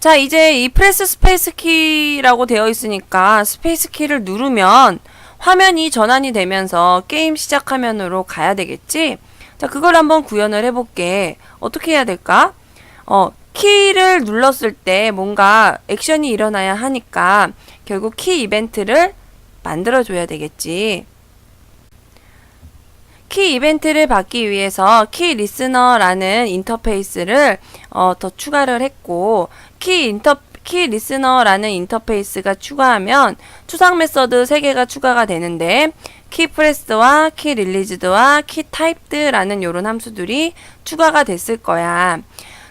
자, 이제 이 프레스 스페이스 키라고 되어 있으니까 스페이스 키를 누르면 화면이 전환이 되면서 게임 시작 화면으로 가야 되겠지? 자, 그걸 한번 구현을 해볼게. 어떻게 해야 될까? 어, 키를 눌렀을 때 뭔가 액션이 일어나야 하니까 결국 키 이벤트를 만들어줘야 되겠지. 키 이벤트를 받기 위해서 키 리스너라는 인터페이스를 어, 더 추가를 했고 키 인터 키 리스너라는 인터페이스가 추가하면 추상 메서드 3개가 추가가 되는데 키 프레스와 키 릴리즈드와 키 타입드라는 요런 함수들이 추가가 됐을 거야.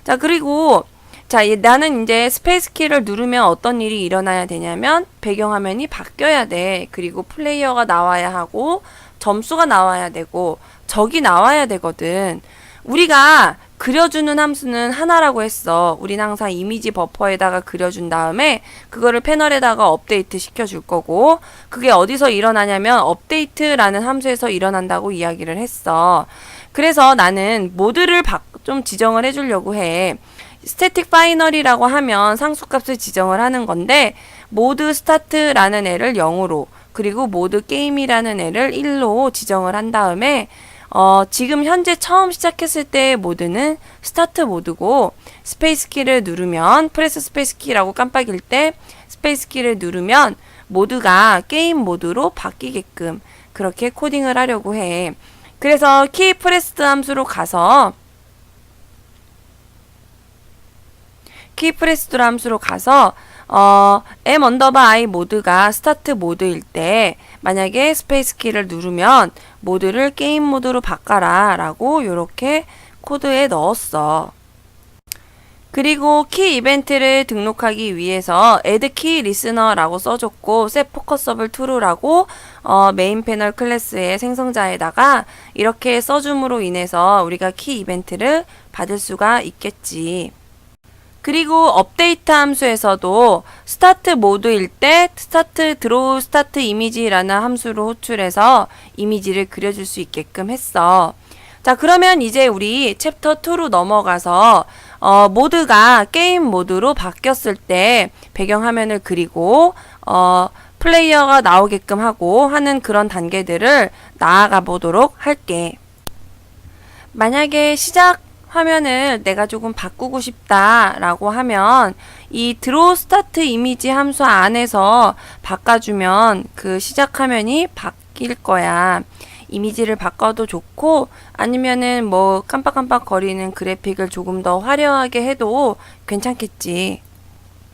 자, 그리고 자, 이- 나는 이제 스페이스 키를 누르면 어떤 일이 일어나야 되냐면 배경화면이 바뀌어야 돼. 그리고 플레이어가 나와야 하고 점수가 나와야 되고 적이 나와야 되거든. 우리가 그려주는 함수는 하나라고 했어. 우린 항상 이미지 버퍼에다가 그려준 다음에 그거를 패널에다가 업데이트 시켜줄 거고 그게 어디서 일어나냐면 업데이트라는 함수에서 일어난다고 이야기를 했어. 그래서 나는 모드를 바, 좀 지정을 해주려고 해. 스태틱 파이널이라고 하면 상수값을 지정을 하는 건데 모드 스타트라는 애를 0으로 그리고 모드 게임이라는 애를 1로 지정을 한 다음에 어, 지금 현재 처음 시작했을 때의 모드는 스타트 모드고 스페이스 키를 누르면 프레스 스페이스 키라고 깜빡일 때 스페이스 키를 누르면 모드가 게임 모드로 바뀌게끔 그렇게 코딩을 하려고 해. 그래서 키 프레스드 함수로 가서 키 프레스드 함수로 가서 어, m 언더바 i 모드가 스타트 모드일 때 만약에 스페이스 키를 누르면 모드를 게임 모드로 바꿔라 라고 이렇게 코드에 넣었어. 그리고 키 이벤트를 등록하기 위해서 add key listener라고 써줬고 set focusable true라고 어, 메인 패널 클래스의 생성자에다가 이렇게 써줌으로 인해서 우리가 키 이벤트를 받을 수가 있겠지. 그리고 업데이트 함수에서도 스타트 모드일 때 스타트 드로우 스타트 이미지라는 함수로 호출해서 이미지를 그려줄 수 있게끔 했어. 자, 그러면 이제 우리 챕터 2로 넘어가서 어, 모드가 게임 모드로 바뀌었을 때 배경화면을 그리고 어, 플레이어가 나오게끔 하고 하는 그런 단계들을 나아가 보도록 할게. 만약에 시작 화면을 내가 조금 바꾸고 싶다라고 하면 이 드로우 스타트 이미지 함수 안에서 바꿔주면 그 시작 화면이 바뀔 거야. 이미지를 바꿔도 좋고 아니면은 뭐 깜빡깜빡 거리는 그래픽을 조금 더 화려하게 해도 괜찮겠지.